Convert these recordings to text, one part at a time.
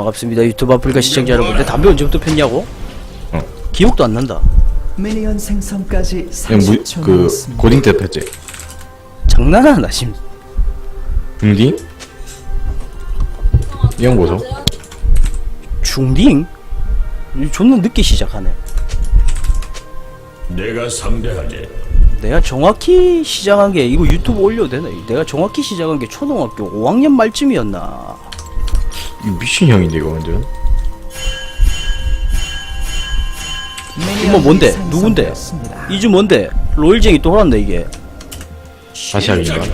반갑습니다 유튜브 아프리카 시청자 여러분들 담배 언제부터 폈냐고? 어. 기억도 안 난다 미니언 생성까지 그냥 무, 30초 그 남았습니다. 고딩 때 폈지 장난하나 지금 중딩? 이 형 보소 중딩? 존나 늦게 시작하네 내가 상대하지. 내가 정확히 시작한 게 이거 유튜브 올려도 되나? 내가 정확히 시작한 게 초등학교 5학년 말쯤이었나 이 미친 형인데 이거 완전 이거 뭔데? 누군데? 이주 뭔데? 로일쟁이 또 돌았네 이게 다시 하기인가? 아니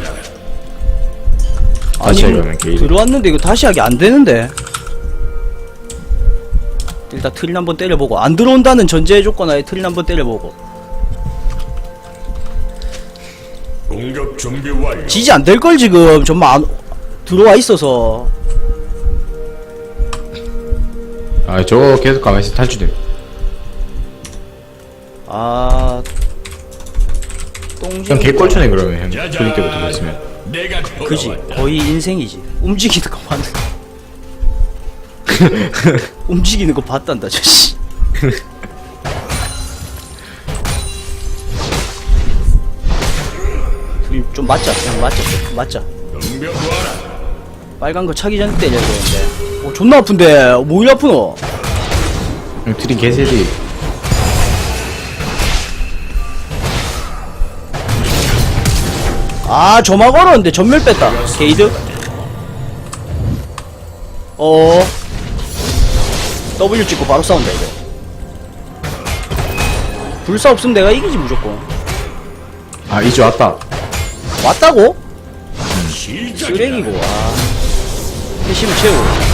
다시 이거 하기면 게임 들어왔는데 이거 다시 하기 안 되는데 일단 트린 한번 때려보고 안 들어온다는 전제해 줬거나 트린 한번 때려보고 공격 준비 완료. 지지 안 될 걸 지금 정말 안 들어와 있어서 아 저거 계속 가만히 있어. 탈출돼. 아형 개꼴초네 그러면 형. 고딩 때부터 그랬으면. 내가 그지. 거의 인생이지. 움직이는 거 봤는 움직이는 거 봤단다 저씨. 좀 맞자. 그냥 맞자. 좀 맞자. 빨간 거 차기 전에 때려야 되는데. 어 존나 아픈데. 뭐 이리 아프노? 형 트린 개세리 아 저마 걸었는데 전멸 뺐다. 게이드? 어. W 찍고 바로 싸운다 이거. 불사 없으면 내가 이기지 무조건. 아 이제 왔다. 왔다고? 시작이다. 쓰레기고 와 패시브 채우고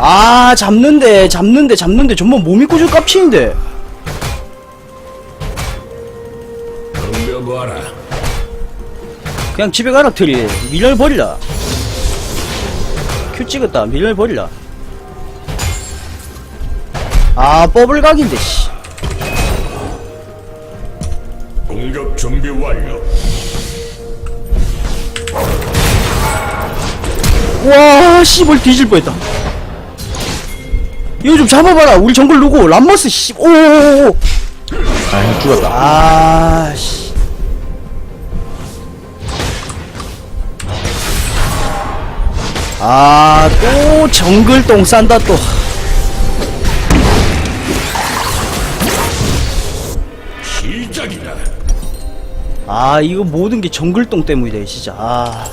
아 잡는데 잡는데 잡는데 전부 몸이 꼬질 깝치는데. 그냥 집에 가라 트리 미련을 버리라 큐 찍었다 미련을 버리라 아 버블각인데 씨. 공격 준비 완료. 와 씨발 뒤질 뻔했다 이거 좀 잡아봐라. 우리 정글 누구? 람머스 씨. 오오오오 아형 죽었다. 아씨. 아 또 정글 똥 싼다 또. 시작이다. 아 이거 모든 게 정글 똥 때문이래 진짜. 아.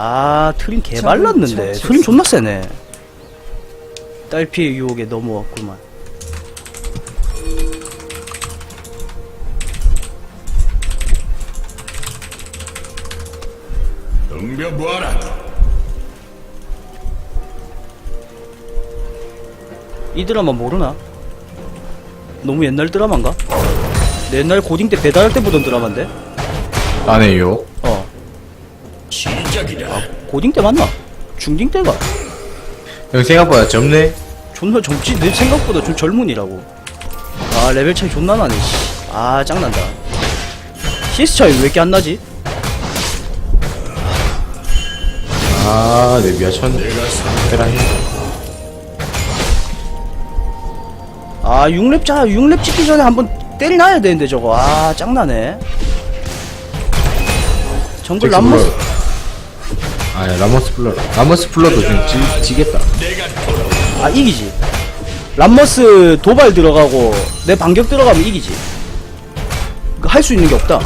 아 트림 개발랐는데 트림 존나 세네 딸피의 유혹에 넘어왔구만 덤벼 보아라. 이 드라마 모르나? 너무 옛날 드라마인가? 내 옛날 고딩 때 배달할 때 보던 드라마인데? 안해요 어 시작이다. 고딩 때 맞나? 중딩 때가. 형 생각보다 젊네. 존나 젊지? 내 생각보다 좀 젊은이라고. 아 레벨 차이 존나 나네 씨. 아 짱난다. CS 차이 왜 이렇게 안 나지? 아 내 미아천. 테라히 아 6렙 자 6렙 찍기 전에 한번 때려놔야 되는데 저거. 아 짱나네. 정글 람머스 아 라모스 플러 라모스 플러도 좀 지, 지겠다. 아 이기지. 람머스 도발 들어가고 내 반격 들어가면 이기지. 할 수 있는 게 없다.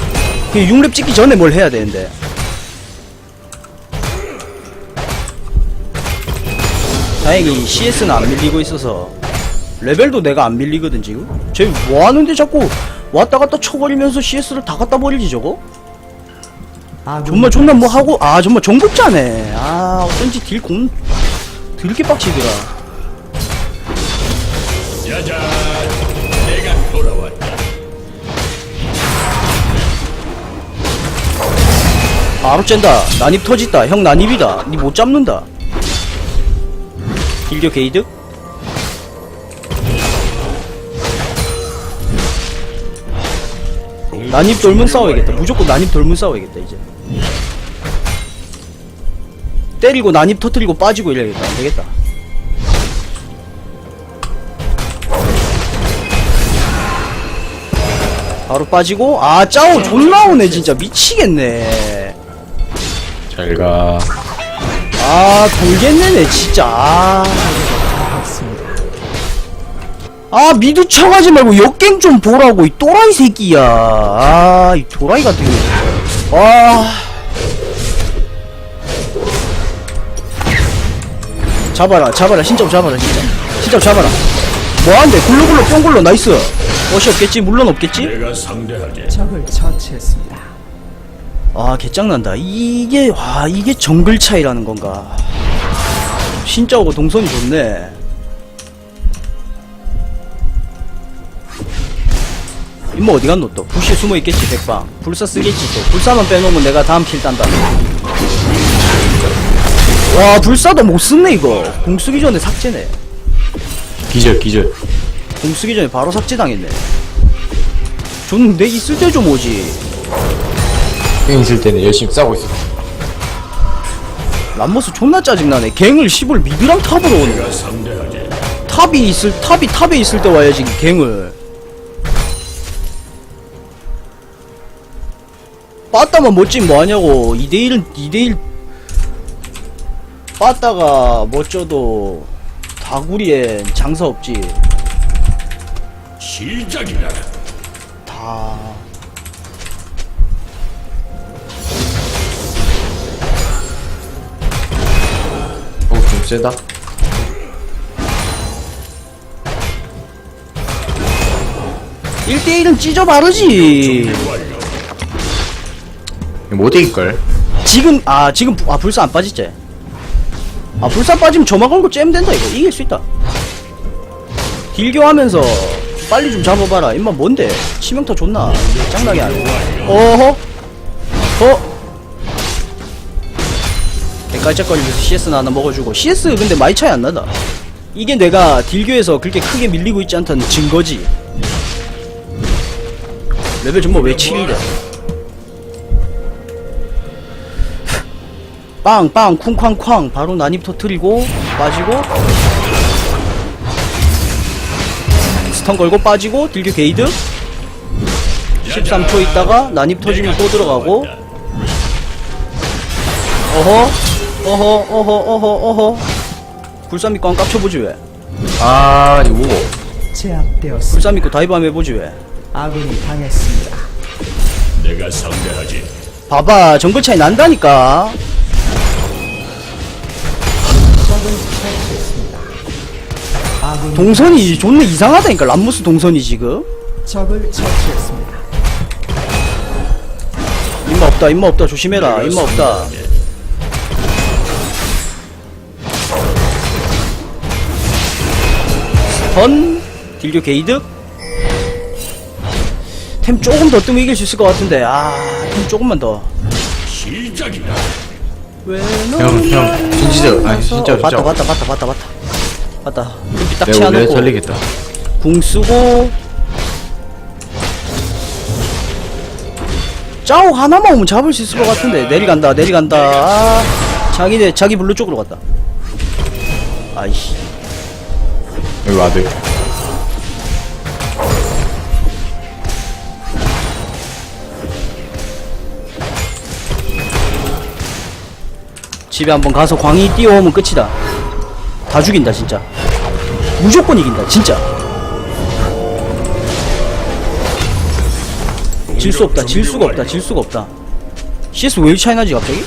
그 6렙 찍기 전에 뭘 해야 되는데. 다행히 CS는 안 밀리고 있어서 레벨도 내가 안 밀리거든 지금. 쟤 뭐하는데 자꾸 왔다 갔다 쳐버리면서 CS를 다 갖다 버리지 저거 아군 정말 존나 뭐 하고 아 정말 정복자네. 아 어쩐지 딜공 드럽게 빡치더라. 짜잔. 내가 돌아왔다. 바로 쨘다. 난입 터졌다. 형 난입이다. 니 못 잡는다. 딜교 공격 난입 돌문 싸워야겠다. 무조건 난입 돌문 싸워야겠다 이제 때리고 난입 터트리고 빠지고 이래야겠다. 안되겠다. 바로 빠지고 아 짜오 존나 오네 진짜. 미치겠네. 잘가. 아 돌겠네네 진짜. 아, 아 미드 쳐가지 말고 역갱 좀 보라고 이 또라이 새끼야. 아이 도라이 같은 거 와. 잡아라 잡아라. 신점 잡아라 진짜. 신점 잡아라. 뭐한데 굴러굴러 뿅굴러. 나이스. 멋이 없겠지? 물론 없겠지? 내가 상대하지. 적을 처치했습니다. 아 개짱난다. 이게 와 이게 정글 차이라는 건가? 신짜오고 동선이 좋네 임마 어디 갔노 또? 부시에 숨어 있겠지 백방. 불사 쓰겠지 또. 불사만 빼놓으면 내가 다음 킬 딴다. 와 불사도 못 쓰네 이거. 공 쓰기 전에 삭제네. 기절 기절. 공 쓰기 전에 바로 삭제당했네. 저는 내 있을 때 좀 오지. 형 있을 때는 열심히 싸고 있어. 람머스 존나 짜증나네. 갱을 시볼 미드랑 탑으로 오네. 탑이 있을 탑이 탑에 있을 때 와야지 갱을 빠따만 멋진 뭐하냐고. 2대1은 2대1 빠따가 멋져도 다구리엔 장사 없지. 시작이다. 다. 어 좀 세다. 1대1은 찢어 바르지. 못 이길걸? 지금 아 지금 부- 아 불사 안 빠졌지? 아 불사 빠지면 점화 걸고 잼 된다 이거. 이길 수 있다. 딜교하면서 빨리 좀 잡아봐라. 임마 뭔데? 치명타 존나 짱나게 하네. 어허? 어? 대깔짝거리면서 CS나 하나 먹어주고. CS 근데 많이 차이 안 나다. 이게 내가 딜교에서 그렇게 크게 밀리고 있지 않다는 증거지. 레벨 정말 왜 7인데 빵빵 쿵쾅쾅. 바로 난입 터트리고 빠지고. 스턴 걸고 빠지고 딜교 게이드. 13초 있다가 난입 터지면 또 들어가고. 어허 어허 어허 어허 어허. 불삼 믿고 한 깝쳐보지 왜? 아 이거. 제압되었습니다. 불삼 믿고 다이브 한번 해보지 왜? 아군이 당했습니다. 내가 상대하지. 봐봐 정글 차이 난다니까 동선이 존나 이상하다니까. 람무스 동선이 지금. 적을 처치했습니다. 임마 없다 임마 없다. 조심해라. 임마 없다. 던 딜교 게이득? 템 조금 더 뜨면 이길 수 있을 것 같은데. 아템 조금만 더. 시작이다. 형, 형, 진지죠? 아니, 진짜, 봤다 진짜. 봤다 봤다 봤다 봤다. 봤다. 눈빛 딱 내가 원래 치아놓고 살리겠다. 궁 쓰고 짜오 하나만 오면 잡을 수 있을 것 같은데. 내리간다 내리간다. 아, 자기네 자기 블루 쪽으로 갔다. 아이씨. 여기 와드. 집에 한번 가서 광희 뛰어오면 끝이다. 다 죽인다 진짜 무조건 이긴다 진짜. 질 수 없다 질 수가 없다 질 수가 없다. CS 왜 차이 나지 갑자기?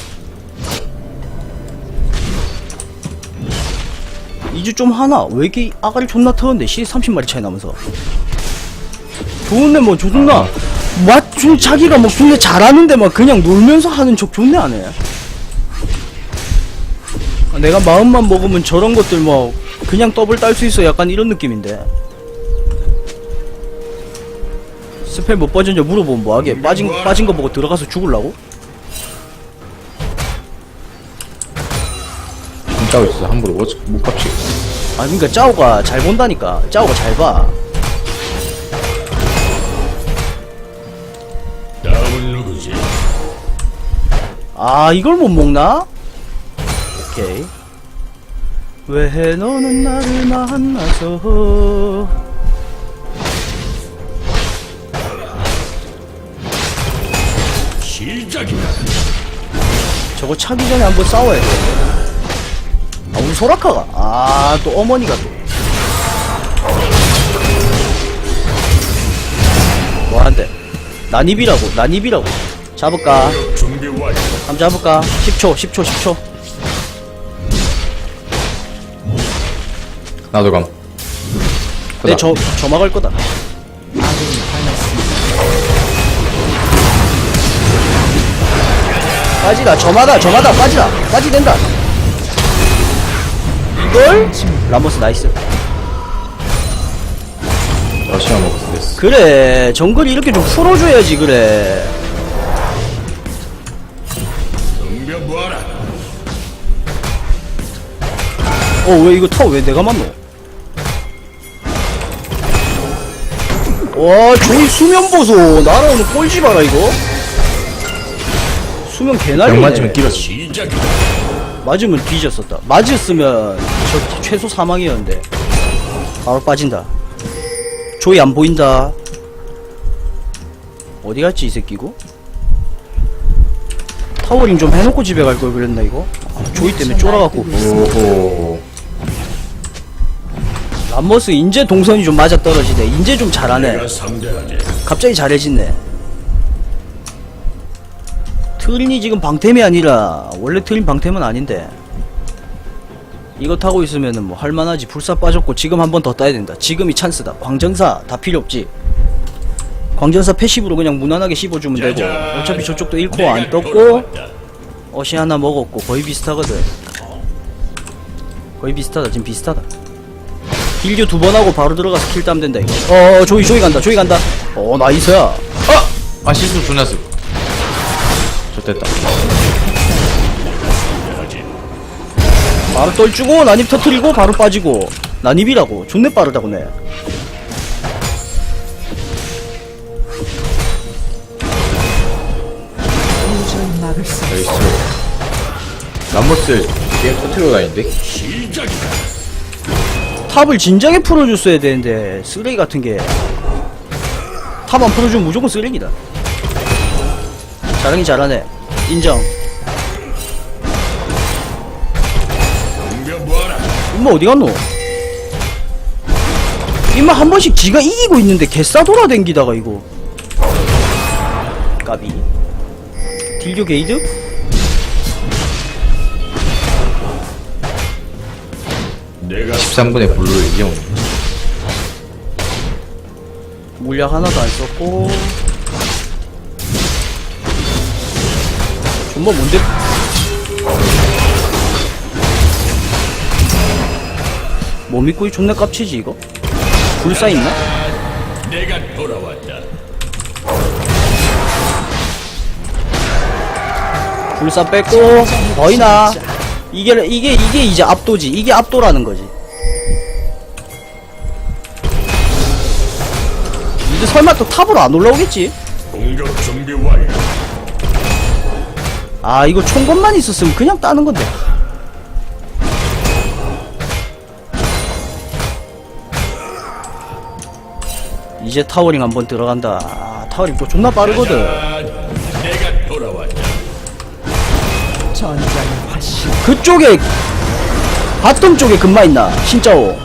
이제 좀 하나 왜 이렇게 아가리 존나 터는데 CS 30마리 차이 나면서. 좋은데 뭐 존나. 맞좀 자기가 뭐 존나 잘하는데 막 그냥 놀면서 하는 척 존나 아, 내가 마음만 먹으면 저런 것들 뭐 그냥 더블 딸 수 있어. 약간 이런 느낌인데. 스펠 못 빠졌냐 물어보면 뭐하게? 빠진, 빠진 거 보고 들어가서 죽을라고? 짜오 있어. 함부로. 어, 못, 못 갚지. 아 그니까 짜오가 잘 본다니까. 짜오가 잘봐. 아 이걸 못 먹나? 오케이. 왜 너는 나를 만나서 시작이다. 저거 차기 전에 한번 싸워야 돼. 아, 우리 소라카가. 아, 또 어머니가 또. 뭐 한대? 난입이라고, 난입이라고. 잡을까? 준비 완료. 한번 잡을까? 10초, 10초, 10초. 나도 감. 내 네, 저, 저 막을 거다. 빠지다, 저마다, 저마다, 빠지다. 빠지 된다. 이걸? 라모스 나이스. 러시아 먹었어 됐어. 그래, 정글 이렇게 좀 풀어줘야지, 그래. 어, 왜 이거 타워 왜 내가 맞노? 와, 조이 수면 보소. 날아오는 꼴지 봐라, 이거. 수면 병 개날리네. 맞으면 길었어. 맞으면 뒤졌었다. 맞았으면 저 최소 사망이었는데. 바로 빠진다. 조이 안 보인다. 어디 갔지, 이 새끼고? 타워링 좀 해놓고 집에 갈 걸 그랬나, 이거? 아, 조이 때문에 쫄아갖고. 오호. 람머스 인제 동선이 좀 맞아 떨어지네. 인제 좀 잘하네. 갑자기 잘해지네. 트린이 지금 방템이 아니라 원래 트린 방템은 아닌데 이거 타고 있으면은 뭐 할만하지 불사 빠졌고 지금 한 번 더 따야 된다 지금이 찬스다 광전사 다 필요 없지 광전사 패시브로 그냥 무난하게 씹어주면 되고. 어차피 저쪽도 1코어 내가 안 떴고. 어시 하나 먹었고 거의 비슷하거든 거의 비슷하다 지금 비슷하다 딜교 두 번 하고 바로 들어가서 킬 따면 된다 이거 어 어, 조이 조이 간다 조이 간다 어 나이스야 아! 아 실수 존나 쓰. 좋됐다. 바로 떨주고 난입 터트리고 바로 빠지고 난입이라고 존내 빠르다고 내 도저히 막을 수 여기 있어. 람버스 게임 터트리고 다니는데? 탑을 진작에 풀어줬어야 되는데 쓰레기 같은 게. 탑 안 풀어주면 무조건 쓰레기다. 잘하긴 잘하네. 인정. 임마 어디 갔노? 임마 한 번씩 지가 이기고 있는데 개싸 돌아 댕기다가 이거. 까비. 딜교 게이드? 13분의 블루를 이용. 물약 하나도 안 썼고 존버 뭔데? 뭐 믿고 이 존나 깝치지 이거? 불사 있나? 내가 돌아왔다. 불사 뺐고 거의 나 이게 이게 이게 이제 압도지 이게 압도라는 거지 이제 설마 또 탑으로 안 올라오겠지? 공격 준비 완료. 아 이거 총것만 있었으면 그냥 따는 건데 이제 타워링 한번 들어간다 아, 타워링 또 존나 빠르거든 아, 내가 돌아왔다. 화신 그쪽에 바텀 쪽에 금마 있나 신짜오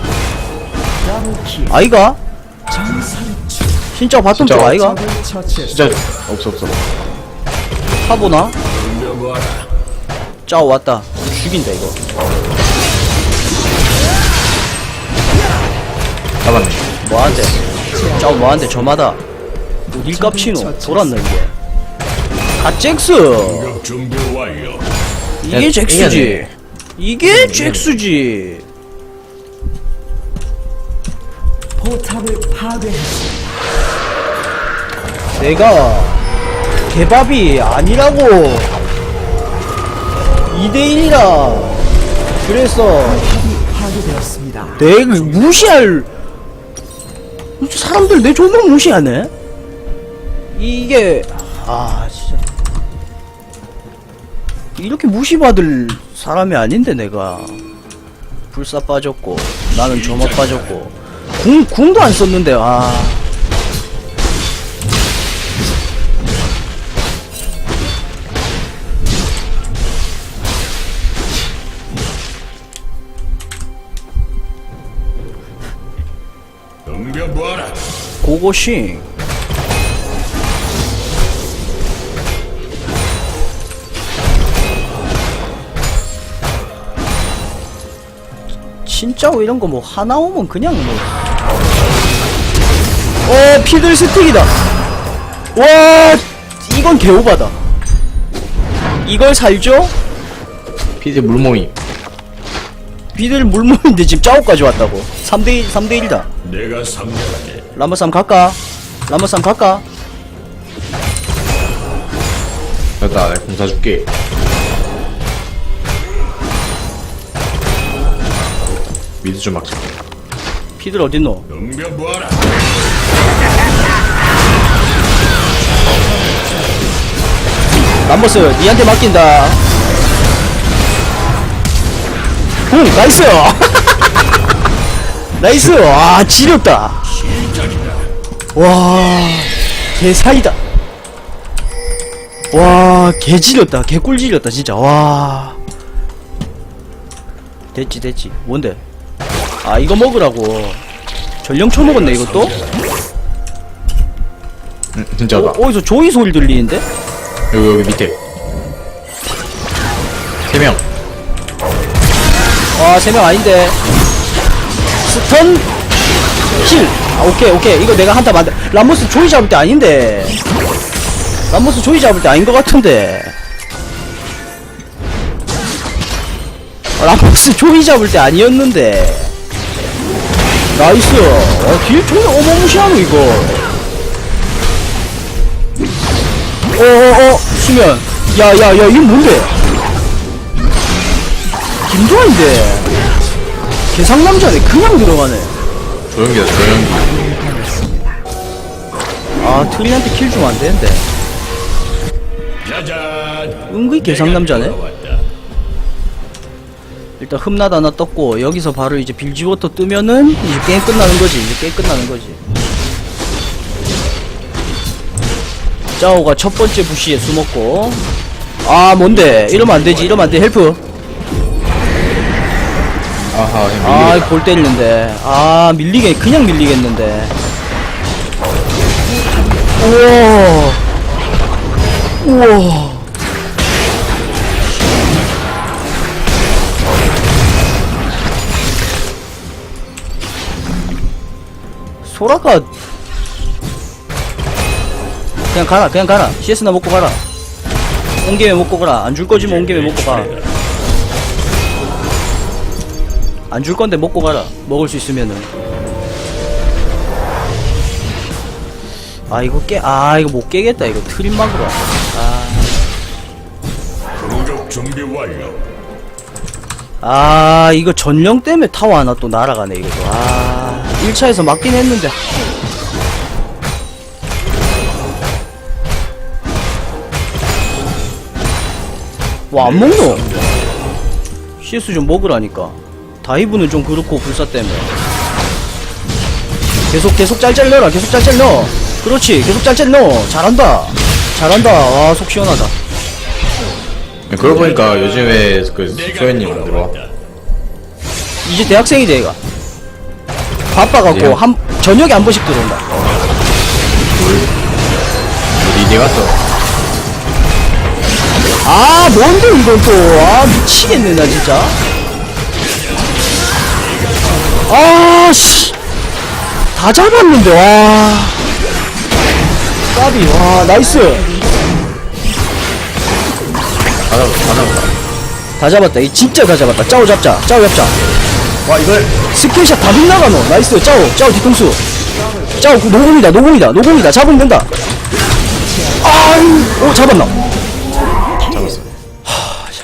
아이가? 신짜오 바텀 쪽? 아이가? 진짜 없어 없어. 타보나? 덤벼보아라. 짜오 왔다 죽인다 이거 잡았네. 뭐한대 짜오 뭐한대 저마다 어딜 깝치노 돌았나 이게 갓잭스. 이게 야, 잭스지. 이게 잭스지 포탑을 파괴했습니다. 내가 개밥이 아니라고 2대1이라 그래서 탑이 파괴되었습니다. 내 무시할 사람들 내 존나 무시하네 이게 아 이렇게 무시받을 사람이 아닌데 내가. 불사 빠졌고 나는 점화 빠졌고. 궁 궁도 안 썼는데 아. 고고싱 진짜 이런 거 뭐 하나 오면 그냥 뭐. 어 피들 스틱이다. 와 이건 개오바다. 이걸 살죠? 피드 물모임. 비들 물물인데 지금 짜오까지 왔다고. 3대1 3대1이다. 내가 상대하게. 람버쌈 갈까? 람버쌈 갈까? 됐다, 내가 공사 줄게. 미드 좀 막자. 피들 어딨노? 덤벼봐라. 람버스 니한테 맡긴다. 응 나이스! 나이스! 와 지렸다. 와 개사이다. 와 개지렸다. 개꿀 지렸다 진짜. 와. 됐지 됐지. 뭔데 아 이거 먹으라고 전령초 먹었네 이것도 응, 진짜다. 어, 어디서 조이 소리 들리는데 여기, 여기 밑에. 세 명. 와, 세명 아닌데. 스턴, 킬. 아, 오케이, 오케이. 이거 내가 한타 만들. 람모스 조이 잡을 때 아닌데. 람모스 조이 잡을 때 아닌 것 같은데. 아, 람모스 조이 잡을 때 아니었는데. 나이스. 어, 딜 존나 어마무시하노, 이거. 어어어, 수면. 야, 야, 야, 이거 뭔데? 김도환인데 개상남자네 그냥 들어가네 조연기다, 조연기. 아 트리한테 킬 주면 안되는데. 은근히 개상남자네. 일단 흠나다 하나 떴고 여기서 바로 이제 빌지워터 뜨면은 이제 게임 끝나는 거지. 이제 게임 끝나는 거지. 짜오가 첫 번째 부시에 숨었고. 아 뭔데? 이러면 안 되지 이러면 안 돼. 헬프. 아하, 그냥 아. 볼 때리는데. 아 밀리게 그냥 밀리겠는데. 우와. 우와 소라가 그냥 가라 그냥 가라 CS나 먹고 가라 온 김에 먹고 가라 안 줄 거지만 온 김에 먹고 가 안 줄 건데 먹고 가라. 먹을 수 있으면은. 아 이거 깨, 아 이거 못 깨겠다. 이거 트림 막으로. 아, 공격 준비 완료. 아 이거 전령 때문에 타워 하나 또 날아가네 이거. 아, 1차에서 맞긴 했는데. 와 안 먹노? CS 좀 먹으라니까. 다이브는 좀 그렇고 불사 때문에. 계속 계속 짤짤 넣어라. 계속 짤짤 넣어. 그렇지. 계속 짤짤 넣어. 잘한다. 잘한다. 와 속 시원하다. 그러고 보니까 요즘에 그 소연님 안 들어와. 이제 대학생이지 얘가 바빠갖고 예. 한 저녁에 한 번씩 들어온다. 어디 갔어? 아 뭔데 이건 또아 미치겠네 나 진짜. 아씨. 다 잡았는데 와. 까비 와 나이스. 다 잡았어, 다 잡았어. 다 잡았다. 이 진짜 다 잡았다. 짜오 잡자 짜오 잡자 와, 이걸. 스킬샷 다 빗나가노 나이스 짜오 짜오 뒤통수 짜오 그 노공이다 노공이다 노공이다 잡으면 된다 아유 오 잡았나 잡았어.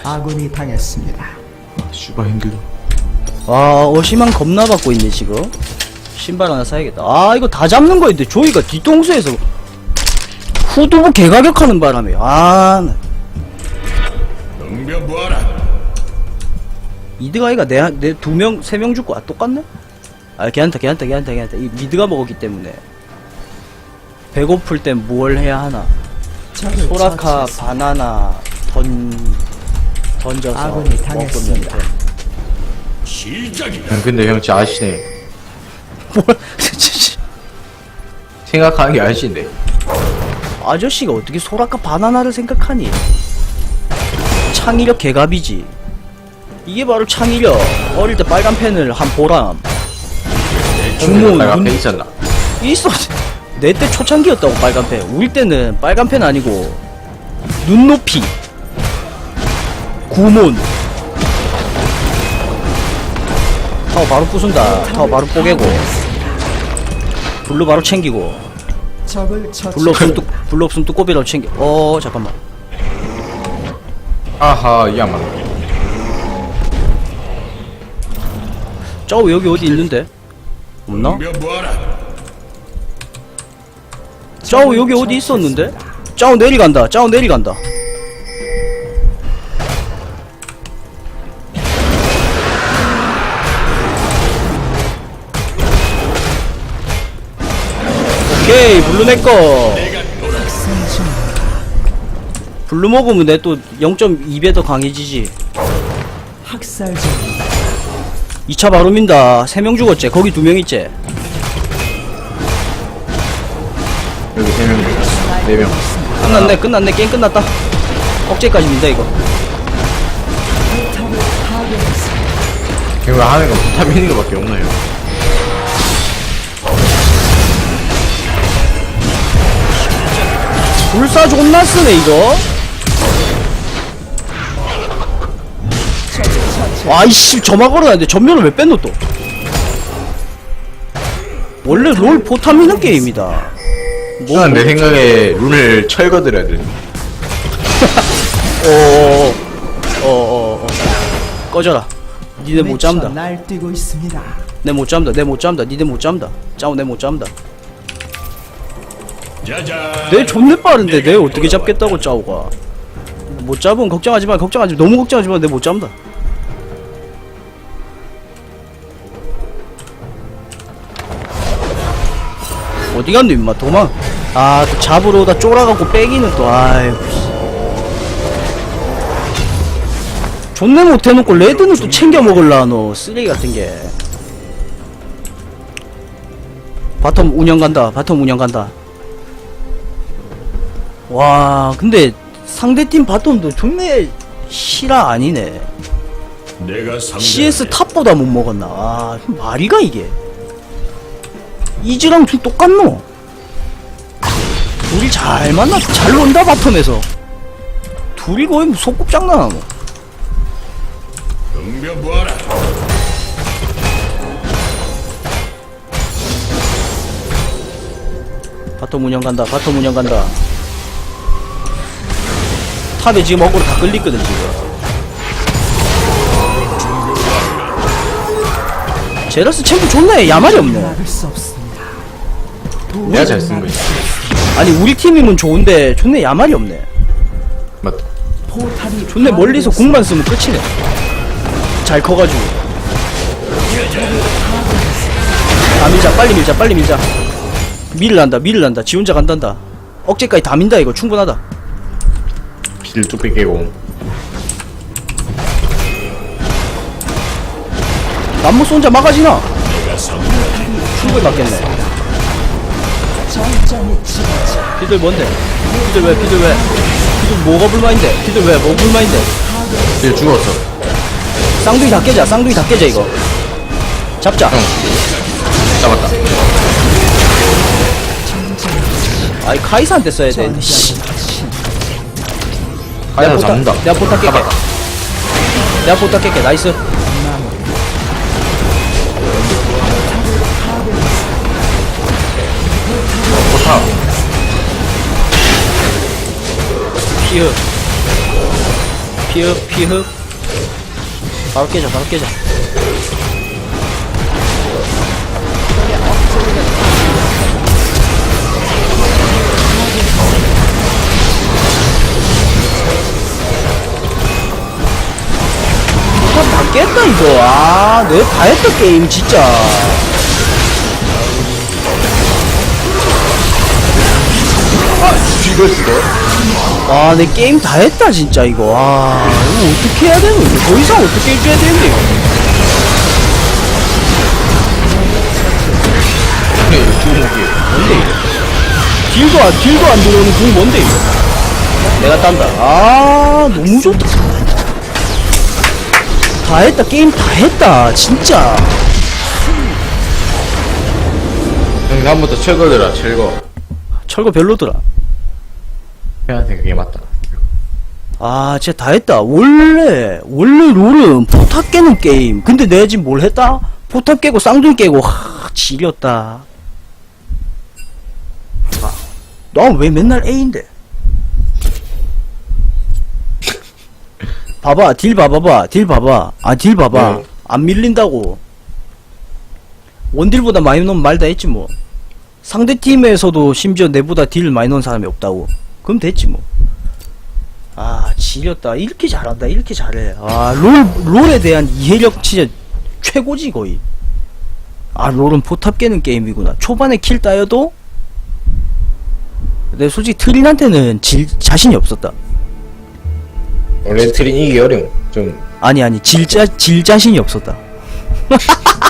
아군이 당했습니다. 슈바 힘들다. 와 어시만 겁나 받고 있네 지금 신발 하나 사야겠다 아 이거 다 잡는 거인데 조이가 뒤통수에서 후두부 개가격하는 바람에 아 나-. 미드가이가 내 내 두 명 세 명 죽고 아 똑같네? 아 괜찮다 괜찮다 괜찮다 괜찮다 이 미드가 먹었기 때문에 배고플 땐 뭘 해야 하나 소라카. 바나나 던 던져서 아군이 당했습니다. 돼. 시작이다. 형, 근데 형 진짜 아시네. 뭘 생각하는 게 아시네. 아저씨가 어떻게 소라카 바나나를 생각하니? 창의력 개갑이지. 이게 바로 창의력. 어릴 때 빨간 펜을 한 보람. 주문 내가 눈- 있었나? 있어. 내 때 초창기였다고 빨간 펜. 우리 때는 빨간 펜 아니고 눈높이, 구몬. 타워 바로 부순다. 타워 바로 뽀개고. 블루 바로 챙기고. 적을 처치. 블루 없으면 뚜, 블루 없으면 뚜꼬비라도 챙겨. 어 잠깐만. 아하, 이 양반. 저 여기 어디 있는데? 없나? 짜오 여기 어디 있었는데? 짜오 내리간다. 짜오 내리간다. 오케이 블루 내꺼 블루 먹으면 내 또 0.2배 더 강해지지 학살 중입니다. 2차 바로 민다. 3명 죽었지. 거기 2명 있지. 여기 세 명, 네 명. 끝났네 끝났네. 게임 끝났다. 억제까지 민다 이거. 형, 하는 거 부탑 있는 거밖에 없나요? 불사 존나 쓰네 이거 와이씨 저만 걸어놨는데 전면을 왜 뺐노 또? 원래 롤 포탑 미는 게임이다. 뭐 저는 내 생각에 룬을 철거드려야 돼. 어어어 어 어 어 꺼져라. 니네 못 잡는다. 날뛰고 있습니다. 내 못 잡는다 내 못 잡는다. 니네 못 잡는다. 짜오 내못 잡는다. 내 존내 빠른데 내 어떻게 잡겠다고 짜오가. 못 잡으면 걱정하지 마 걱정하지 마. 너무 걱정하지 마 내 못 잡는다 어디 갔노 임마 도망. 아또 잡으러 오다 쫄아갖고 빼기는 또 아이고 씨. 존내 못해놓고 레드는 또 챙겨 먹을라 너 쓰레기 같은 게. 바텀 운영 간다 바텀 운영 간다. 와 근데 상대팀 바텀도 존내 실화 아니네. CS 탑보다 못 먹었나? 아 말이가 이게 이즈랑 좀 똑같노? 둘이 잘 만나 잘 논다 바텀에서. 둘이 거의 뭐 소꿉장난하노? 덤벼보아라. 바텀 운영 간다 바텀 운영 간다. 탑에 지금 어그로 다 끌리거든 지금. 제라스 챔프 좋네 야말이 없네. 내가 잘 쓴 거지. 아니 우리 팀이면 좋은데 존내 야말이 없네. 맞다. 포탑이 존내 멀리서 궁만 쓰면 끝이네. 잘 커가지고. 아 밀자. 빨리 밀자. 빨리 밀자. 밀란다. 밀란다. 지 혼자 간단다. 억제까지 다 민다 이거. 충분하다. 빌 뚝배 깨고. 남모스 혼자 막아지나. 충분히 맞겠네 피들 뭔데 피들 왜 피들 왜 피들 뭐가 불만인데 피들 왜 뭐 불만인데 빌 죽었어. 쌍둥이 다 깨자 쌍둥이 다 깨자 이거 잡자 형. 잡았다. 아이 카이사한테 써야 돼 씨. 하얀 잡는다. 내가 포탑 깰게 잡았다. 내가 포탑 깰게 나이스 피흡 피흡 피흡 바로 깨자 바로 깨자 이거 아 내가 다 했다 게임 진짜. 이걸 쓰고 아내 게임 다 했다 진짜 이거. 아 이거 어떻게 해야 되는 거야 더 이상 어떻게 해줘야 되는데 이거. 딜도 안 딜도 안 들어오는 궁 뭔데 이거? 내가 딴다. 아 너무 좋다. 다 했다 게임 다 했다 진짜. 형 다음부터 철거 들어 철거. 철거 별로더라 형한테 그게 맞다 아, 진짜 다 했다. 원래, 원래 롤은 포탑 깨는 게임. 근데 내가 지금 뭘 했다? 포탑 깨고 쌍둥이 깨고, 하, 지렸다. 아, 넌왜 맨날 A인데? 봐봐, 딜 봐봐봐, 딜 봐봐. 아, 딜 봐봐. 네. 안 밀린다고. 원딜보다 많이 넣으면 말다 했지 뭐. 상대팀에서도 심지어 내보다 딜 많이 넣은 사람이 없다고. 그럼 됐지 뭐. 아 지렸다. 이렇게 잘한다. 이렇게 잘해. 아 롤 롤에 대한 이해력 진짜 최고지 거의. 아 롤은 포탑 깨는 게임이구나. 초반에 킬 따여도 근데 솔직히 트린한테는 질 자신이 없었다. 원래 트린 이기 어려움 좀 아니 아니. 질, 자, 질 자신이 없었다